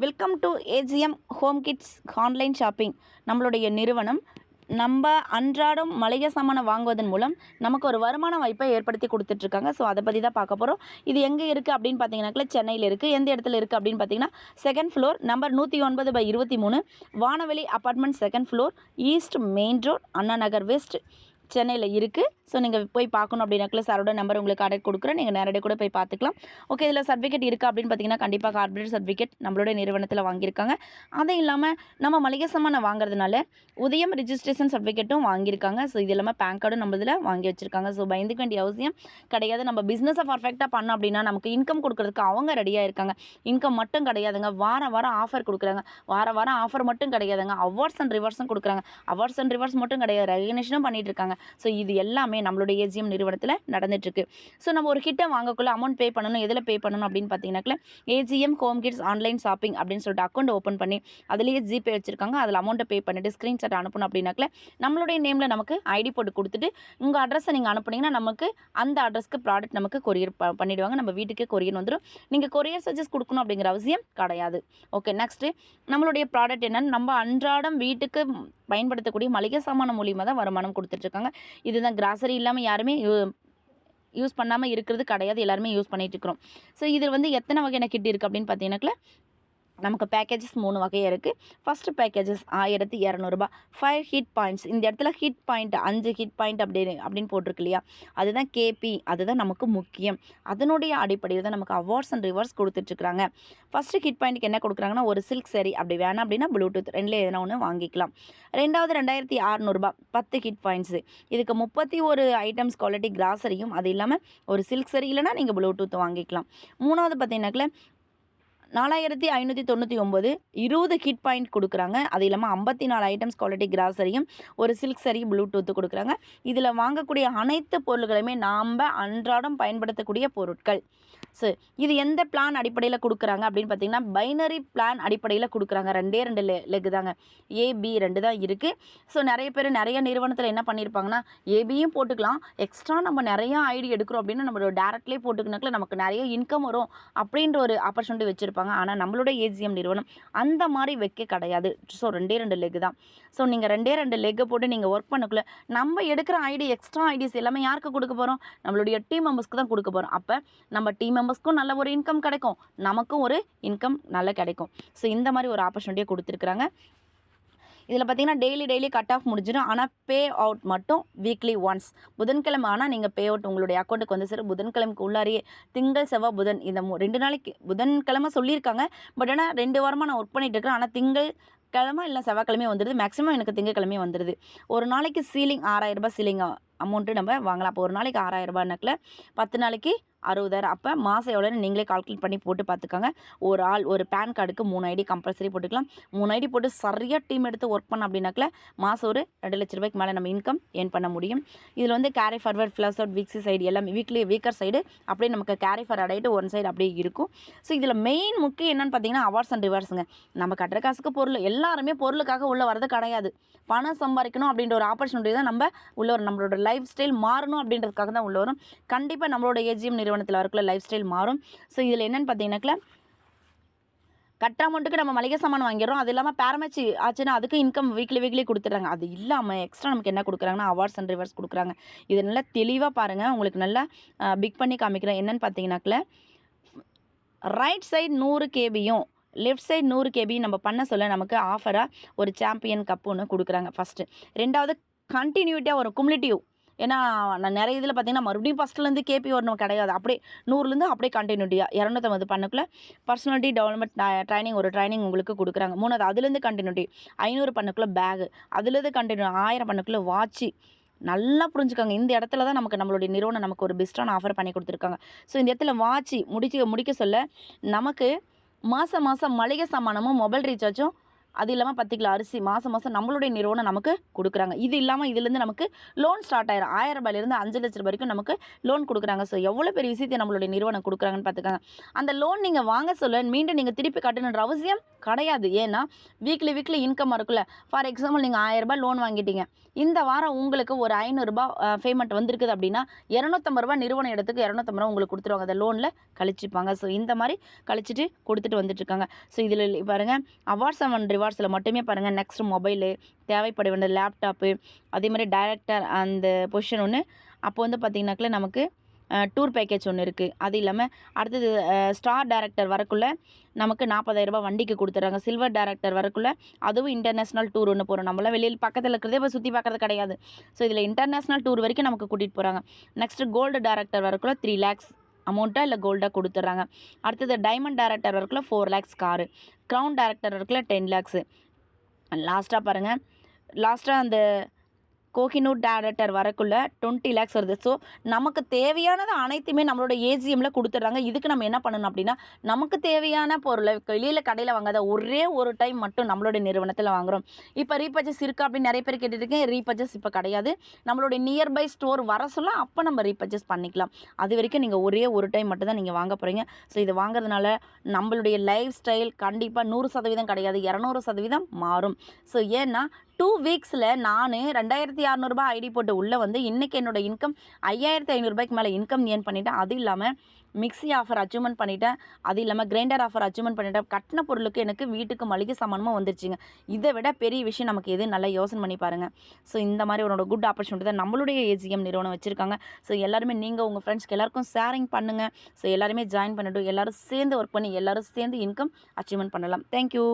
Welcome to AGM home kids online shopping நம்மளுடைய நிறுவனம் நம்ம அன்றாடம் மளிகை சாமானை வாங்குவதன் மூலம் நமக்கு ஒரு வருமான வாய்ப்பை ஏற்படுத்தி கொடுத்துட்ருக்காங்க. ஸோ அதை பற்றி தான் பார்க்க போகிறோம் இது எங்கே இருக்குது அப்படின்னு பார்த்தீங்கன்னாக்கா சென்னையில் இருக்குது எந்த இடத்துல இருக்குது அப்படின்னு பார்த்தீங்கன்னா செகண்ட் ஃப்ளோர் நம்பர் நூற்றி ஒன்பது பை இருபத்தி மூணு வானவெளி apartment second floor east main road Anna Nagar west சென்னையில் இருக்குது ஸோ நீங்கள் போய் பார்க்கணும் அப்படின்னாக்கல சாரோட நம்பர் உங்களுக்கு ஆர்டர் கொடுக்குறேன். நீங்கள் நேரடியாக கூட போய் பார்த்துக்கலாம். ஓகே இதில் சர்டிஃபிகேட் இருக்குது அப்படின்னு பார்த்தீங்கன்னா கண்டிப்பாக கார்பரேட் சர்டிஃபிகேட் நம்மளோட நிறுவனத்தில் வாங்கியிருக்காங்க. அதுவும் இல்லாமல் நம்ம மளிகை சாமான வாங்குறதுனால உதயம் ரிஜிஸ்ட்ரேஷன் சர்டிஃபிகேட்டும் வாங்கியிருக்காங்க. ஸோ இது இல்லாமல் பேன் கார்டும் நம்ம இதில் வாங்கி வச்சிருக்காங்க. ஸோ பயந்துக்க வேண்டிய அவசியம் கிடையாது. நம்ம பிஸ்னஸை பர்ஃபெக்டாக பண்ணோம் அப்படின்னா நமக்கு இன்கம் கொடுக்குறதுக்கு அவங்க ரெடியாக இருக்காங்க. இன்கம் மட்டும் கிடையாதுங்க. வாரம் வாரம் ஆஃபர் கொடுக்குறாங்க. வார வாரம் ஆஃபர் மட்டும் கிடையாதுங்க. அவார்ட்ஸ் அண்ட் ரிவார்ட்ஸும் கொடுக்குறாங்க. அவார்ட்ஸ் அண்ட் ரிவார்ட்ஸ் மட்டும் கிடையாது. ரெகனேஷனும் பண்ணிட்டு இருக்காங்க. ஸோ இது எல்லாமே நம்மளுடைய ஏஜிஎம் நிறுவனத்தில் நடந்துட்டுருக்கு. ஸோ நம்ம ஒரு கிட்ட வாங்கக்குள்ள அமௌண்ட் பே பண்ணணும் எதில் பே பண்ணணும் அப்படின்னு பார்த்தீங்கன்னாக்கல AGM home kids online shopping அப்படின்னு சொல்லிட்டு அக்கௌண்ட் ஓப்பன் பண்ணி அதுலேயே ஜிபே வச்சிருக்காங்க. அதில் அமௌண்ட்டை பே பண்ணிட்டு ஸ்க்ரீன்ஷாட் அனுப்பணும் அப்படின்னாக்கல நம்மளுடைய நேமில் நமக்கு ஐடி போட்டு கொடுத்துட்டு உங்கள் அட்ரஸை நீங்கள் அனுப்புனீங்கன்னா நமக்கு அந்த அட்ரஸ்க்கு ப்ராடக்ட் நமக்கு கொரியர் ப பண்ணிடுவாங்க. நம்ம வீட்டுக்கே கொரியர் வந்துடும் நீங்கள் கொரியர் சர்ஜஸ் கொடுக்கணும் அப்படிங்கிற அவசியம் கிடையாது. ஓகே நெக்ஸ்ட்டு நம்மளுடைய ப்ராடக்ட் என்னென்னு நம்ம அன்றாடம் வீட்டுக்கு பயன்படுத்தக்கூடிய மளிகை சாமான மூலியமாக தான் வருமானம் கொடுத்துட்ருக்காங்க இதுதான் கிராசரி இல்லாமல் யாருமே யூஸ் பண்ணாமல் இருக்கிறது கிடையாது. எல்லாருமே யூஸ் பண்ணிகிட்டு இருக்கிறோம். ஸோ இதில் வந்து எத்தனை வகையான கிட் இருக்குது அப்படின்னு பார்த்தீங்கன்னாக்கல நமக்கு பேக்கேஜஸ் மூணு வகையாக இருக்குது ஃபஸ்ட்டு பேக்கேஜஸ் ஆயிரத்தி இரநூறுபா. ஃபைவ் ஹிட் பாயிண்ட்ஸ் இந்த இடத்துல ஹிட் பாயிண்ட் அஞ்சு ஹிட் பாயிண்ட் அப்படின்னு அப்படின்னு போட்டிருக்கு இல்லையா? அதுதான் கேபி அதுதான் நமக்கு முக்கியம். அதனுடைய அடிப்படையில் தான் நமக்கு அவார்ட்ஸ் அண்ட் ரிவார்ட்ஸ் கொடுத்துட்ருக்காங்க ஃபஸ்ட்டு ஹிட் பாயிண்ட்டுக்கு என்ன கொடுக்குறாங்கன்னா ஒரு சில்க் சரி அப்படி வேணாம் அப்படின்னா ப்ளூடூத் ரெண்டில் எதனா ஒன்று வாங்கிக்கலாம். ரெண்டாவது ரெண்டாயிரத்தி அறநூறுபா. பத்து ஹிட் பாயிண்ட்ஸு இதுக்கு முப்பத்தி ஒரு ஐட்டம்ஸ் குவாலிட்டி கிராசரியும் அது இல்லாமல் ஒரு சில்க் சரி இல்லைனா நீங்கள் ப்ளூடூத் வாங்கிக்கலாம். மூணாவது பார்த்தீங்கன்னாக்கல நாலாயிரத்தி ஐநூற்றி தொண்ணூற்றி ஒம்பது இருபது ஹிட் பாயிண்ட் கொடுக்குறாங்க. அது இல்லாமல் ஐம்பத்தி நாலு ஐட்டம்ஸ் குவாலிட்டி கிராசரியும் ஒரு சில்க் சரி ப்ளூடூத்து கொடுக்குறாங்க. இதில் வாங்கக்கூடிய அனைத்து பொருள்களுமே நாம் அன்றாடம் பயன்படுத்தக்கூடிய பொருட்கள். ஸோ இது எந்த பிளான் அடிப்படையில் கொடுக்குறாங்க அப்படின்னு பார்த்தீங்கன்னா பைனரி பிளான் அடிப்படையில் கொடுக்குறாங்க. ரெண்டே ரெண்டு லெ லெக் தாங்க ஏபி ரெண்டு தான் இருக்குது ஸோ நிறைய பேர் நிறைய நிறுவனத்தில் என்ன பண்ணியிருப்பாங்கன்னா ஏபியும் போட்டுக்கலாம். எக்ஸ்ட்ரா நம்ம நிறையா ஐடி எடுக்கிறோம் அப்படின்னா நம்மளோட டேரக்ட்லேயே போட்டுக்கினாக்கில் நமக்கு நிறைய இன்கம் வரும் அப்படின்ற ஒரு ஆப்பர்ச்சுனிட்டி வச்சுருப்பாங்க. ஆனால் நம்மளோட ஏஜிஎம் நிறுவனம் அந்த மாதிரி வைக்க கிடையாது. ஸோ ரெண்டே ரெண்டு லெக் தான். ஸோ நீங்கள் ரெண்டே ரெண்டு லெக்கை போட்டு நீங்கள் ஒர்க் பண்ணக்குள்ள நம்ம எடுக்கிற ஐடி எக்ஸ்ட்ரா ஐடிஸ் எல்லாமே யாருக்கு கொடுக்க போகிறோம் நம்மளுடைய டீம் மெம்பர்ஸ்க்கு தான் கொடுக்க போகிறோம் அப்போ நம்ம டீம் மெம்பர்ஸ்க்கும் நல்ல ஒரு இன்கம் கிடைக்கும். நமக்கும் ஒரு இன்கம் நல்லா கிடைக்கும். ஸோ இந்த மாதிரி ஒரு ஆப்பர்ச்சுனிட்டியை கொடுத்துருக்குறாங்க. இதில் பார்த்தீங்கன்னா டெய்லி டெய்லி கட் ஆஃப் முடிஞ்சிடும். ஆனால் பே அவுட் மட்டும் வீக்லி ஒன்ஸ் புதன்கிழமை ஆனால் நீங்கள் பே அவுட் உங்களுடைய அக்கௌண்ட்டுக்கு வந்து சார் புதன்கிழமைக்கு உள்ளாரியே திங்கள் செவ்வாய் புதன் இந்த ரெண்டு நாளைக்கு புதன்கிழமை சொல்லியிருக்காங்க. பட் ஆனால் ரெண்டு வாரமாக நான் ஒர்க் பண்ணிகிட்டு இருக்கேன் ஆனால் திங்கள் கிழமை இல்லை செவ்வாய்க்கிழமை வந்துடுது மேக்ஸிமம் எனக்கு திங்கக்கிழமையே வந்துடுது ஒரு நாளைக்கு சீலிங் ஆறாயிரரூபா சீலிங் அமௌண்ட்டு நம்ம வாங்கலாம். அப்போ ஒரு நாளைக்கு ஆறாயிரரூபானாக்கில் பத்து நாளைக்கு அறுபதாயிரம். அப்போ மாதம் எவ்வளோன்னு நீங்களே கால்குலேட் பண்ணி போட்டு பார்த்துக்கோங்க ஒரு ஆள் ஒரு பேன் கார்டுக்கு மூணு ஐடி கம்பல்சரி போட்டுக்கலாம். மூணு ஐடி போட்டு சரியாக டீம் எடுத்து ஒர்க் பண்ண அப்படின்னாக்கல மாதம் ஒரு ரெண்டு லட்ச ரூபாய்க்கு மேலே நம்ம இன்கம் ஏர்ன் பண்ண முடியும். இதில் வந்து கேரி ஃபார்வர்ட் ஃப்ளஸ் அவுட் வீக்ஸி சைடு எல்லாமே வீக்லி வீக்கர் சைடு அப்படியே நமக்கு கேரி ஃபார் ஆகிட்டு ஒன் சைடு அப்படியே இருக்கும். ஸோ இதில் மெயின் முக்கியம் என்னென்னு பார்த்தீங்கன்னா அவார்ட்ஸ் அண்ட் ரிவார்ட்ஸுங்க நம்ம கட்டுற காசுக்கு பொருள் எல்லாருமே பொருளுக்காக உள்ளே வரது கிடையாது. பணம் சம்பாதிக்கணும் அப்படின்ற ஒரு ஆப்பர்ச்சுனிட்டி தான் நம்ம உள்ள வரும். நம்மளோட லைஃப் ஸ்டைல் மாறணும் அப்படின்றதுக்காக தான் உள்ள வரும். கண்டிப்பாக நம்மளோட ஏஜிஎம் நிறுவனம் நிறுவனத்தில் வரக்குள்ள லைஃப் ஸ்டைல் மாறும். ஸோ இதில் என்னென்னு பார்த்தீங்கன்னாக்கா கட்ட அமௌண்ட்டுக்கு நம்ம மளிகை சாமான் வாங்கிடுறோம். அது இல்லாமல் பேரமச்சி ஆச்சுன்னா அதுக்கு இன்கம் வீக்லி வீக்லி கொடுத்துட்றாங்க. அது இல்லாமல் எக்ஸ்ட்ரா நமக்கு என்ன கொடுக்குறாங்கன்னா அவார்ட்ஸ் அண்ட் ரிவர்ஸ் கொடுக்குறாங்க. இது நல்லா தெளிவாக பாருங்கள் உங்களுக்கு நல்லா பிக் பண்ணி காமிக்கிறேன். என்னென்னு பார்த்தீங்கன்னாக்கில் ரைட் சைடு நூறு கேபியும் லெஃப்ட் சைடு நூறு கேபி நம்ம பண்ண சொல்ல நமக்கு ஆஃபராக ஒரு சாம்பியன் கப் ஒன்று கொடுக்குறாங்க ஃபஸ்ட்டு ரெண்டாவது கண்டினியூட்டியாக ஒரு குமுலேட்டிவ் ஏன்னா நான் நிறைய இதில் பார்த்தீங்கன்னா மறுபடியும் ஃபஸ்ட்லேருந்து கேபி வரணும் கிடையாது. அப்படியே நூறுலேருந்து அப்படியே கண்டினியூட்டியாக இரநூத்தம்பது பண்ணக்குள்ளே பர்சனாலிட்டி டெவலப்மெண்ட் ட்ரைனிங் ஒரு ட்ரைனிங் உங்களுக்கு கொடுக்குறாங்க. மூணாவது அதுலேருந்து கண்டினியூட்டி ஐநூறு பண்ணக்குள்ளே பேகு அதுலேருந்து கண்டினியூ ஆயிரம் பண்ணக்குள்ளே வாட்சி நல்லா புரிஞ்சுக்கோங்க. இந்த இடத்துல தான் நமக்கு நம்மளுடைய நிறுவனம் நமக்கு ஒரு பெஸ்ட்டான ஆஃபர் பண்ணி கொடுத்துருக்காங்க. ஸோ இந்த இடத்துல வாட்சி முடிச்சு முடிக்க சொல்ல நமக்கு மாதம் மாதம் மளிகை சாமானமும் மொபைல் ரீசார்ஜும் அது இல்லாமல் பத்து கிலோ அரிசி மாதம் மாதம் நம்மளுடைய நிறுவனம் நமக்கு கொடுக்குறாங்க. இது இல்லாமல் இதுலேருந்து நமக்கு லோன் ஸ்டார்ட் ஆயிரும். ஆயிரம் ரூபாயிலேருந்து அஞ்சு லட்ச ரூபாய் வரைக்கும் நமக்கு லோன் கொடுக்குறாங்க. ஸோ எவ்வளோ பெரிய விஷயத்தை நம்மளுடைய நிறுவனம் கொடுக்குறாங்கன்னு பார்த்துக்கோங்க அந்த லோன் நீங்கள் வாங்க சொல்ல மீண்டும் நீங்கள் திருப்பி கட்டணுன்ற அவசியம் கிடையாது. ஏன்னா வீக்லி வீக்லி இன்கம் இருக்குல்ல. ஃபார் எக்ஸாம்பிள் நீங்கள் ஆயிரரூபா லோன் வாங்கிட்டீங்க. இந்த வாரம் உங்களுக்கு ஒரு ஐநூறுரூபா பேமெண்ட் வந்திருக்குது அப்படின்னா இரநூத்தம்பது ரூபா நிறுவன இடத்துக்கு இரநூத்தம்பது ரூபா உங்களுக்கு கொடுத்துருவாங்க. அந்த லோனில் கழிச்சுப்பாங்க. ஸோ இந்த மாதிரி கழிச்சிட்டு கொடுத்துட்டு வந்துட்டுருக்காங்க. ஸோ இதில் பாருங்கள் அவார்ட்ஸ் அண்ட் ரிவார்ட்ஸில் மட்டுமே பாருங்கள் நெக்ஸ்ட் மொபைலு தேவைப்பட வேண்டிய லேப்டாப்பு அதே மாதிரி டைரக்டர் அந்த பொசிஷன் ஒன்று அப்போ வந்து பார்த்திங்கனாக்கில் நமக்கு டூர் பேக்கேஜ் ஒன்று இருக்குது அது இல்லாமல் அடுத்தது ஸ்டார் டேரக்டர் வரக்குள்ளே நமக்கு நாற்பதாயிரரூபா வண்டிக்கு கொடுத்துட்றாங்க. சில்வர் டேரக்டர் வரக்குள்ளே அதுவும் இன்டர்நேஷ்னல் டூர் ஒன்று போகிறோம் நம்மளாம் வெளியில் பக்கத்தில் இருக்கிறதே இப்போ சுற்றி பார்க்கறது கிடையாது. ஸோ இதில் இன்டர்நேஷ்னல் டூர் வரைக்கும் நமக்கு கூட்டிகிட்டு போகிறாங்க நெக்ஸ்ட்டு கோல்டு டேரக்டர் வரக்குள்ளே த்ரீ லேக்ஸ் அமௌண்ட்டாக இல்லை கோல்டாக கொடுத்துட்றாங்க. அடுத்தது டைமண்ட் டேரக்டர் இருக்குல்ல four lakhs car crown director வரக்குள்ள டென் லேக்ஸு லாஸ்ட்டாக பாருங்கள் லாஸ்ட்டாக அந்த கோஹினூர் டேரக்டர் வரக்குள்ள டுவெண்ட்டி லேக்ஸ் வருது. ஸோ நமக்கு தேவையானது அனைத்துமே நம்மளோட ஏஜிஎம்மில் கொடுத்துட்றாங்க. இதுக்கு நம்ம என்ன பண்ணணும் அப்படின்னா நமக்கு தேவையான பொருளை வெளியில் கடையில் வாங்காத ஒரே ஒரு டைம் மட்டும் நம்மளோட நிறுவனத்தில் வாங்குகிறோம் இப்போ ரீபர்ச்சேஸ் இருக்கா அப்படின்னு நிறைய பேர் கேட்டுருக்கேன் ரீபர்ச்சேஸ் இப்போ கிடையாது. நம்மளோட நியர்பை ஸ்டோர் வர சொல்ல அப்போ நம்ம ரீபர்ச்சேஸ் பண்ணிக்கலாம். அது வரைக்கும் நீங்கள் ஒரே ஒரு டைம் மட்டும் தான் நீங்கள் வாங்க போகிறீங்க ஸோ இது வாங்குறதுனால நம்மளுடைய லைஃப் ஸ்டைல் கண்டிப்பாக நூறு சதவீதம் கிடையாது. இரநூறு சதவீதம் மாறும். ஸோ ஏன்னா டூ வீக்ஸில் நான் ரெண்டாயிரத்தி அறநூறுபா ஐடி போட்டு உள்ளே வந்து இன்றைக்கி என்னோடய இன்கம் ஐயாயிரத்தி ஐநூறுபாய்க்கு மேலே இன்கம் ஏர்ன் பண்ணிவிட்டேன் அது இல்லாமல் மிக்ஸி ஆஃபர் அச்சீவ்மெண்ட் பண்ணிவிட்டேன் அது இல்லாமல் கிரைண்டர் ஆஃபர் அச்சீவ்மெண்ட் பண்ணிட்டேன். கட்டின பொருளுக்கு எனக்கு வீட்டுக்கு மளிகை சாமானமும் வந்துருச்சுங்க. இதை விட பெரிய விஷயம் நமக்கு எது? நல்லா யோசனை பண்ணி பாருங்கள் ஸோ இந்த மாதிரி உன்னோட குட் ஆப்பர்ச்சுனிட்டி தான் நம்மளுடைய ஏஜிஎம் நிறுவனம் வச்சுருக்காங்க. ஸோ எல்லாருமே நீங்கள் உங்கள் ஃப்ரெண்ட்ஸ்க்கு எல்லாருக்கும் ஷேரிங் பண்ணுங்கள் ஸோ எல்லாருமே ஜாயின் பண்ணிவிட்டு எல்லோரும் சேர்ந்து ஒர்க் பண்ணி எல்லோரும் சேர்ந்து இன்கம் அச்சீவ்மெண்ட் பண்ணலாம். தேங்க்யூ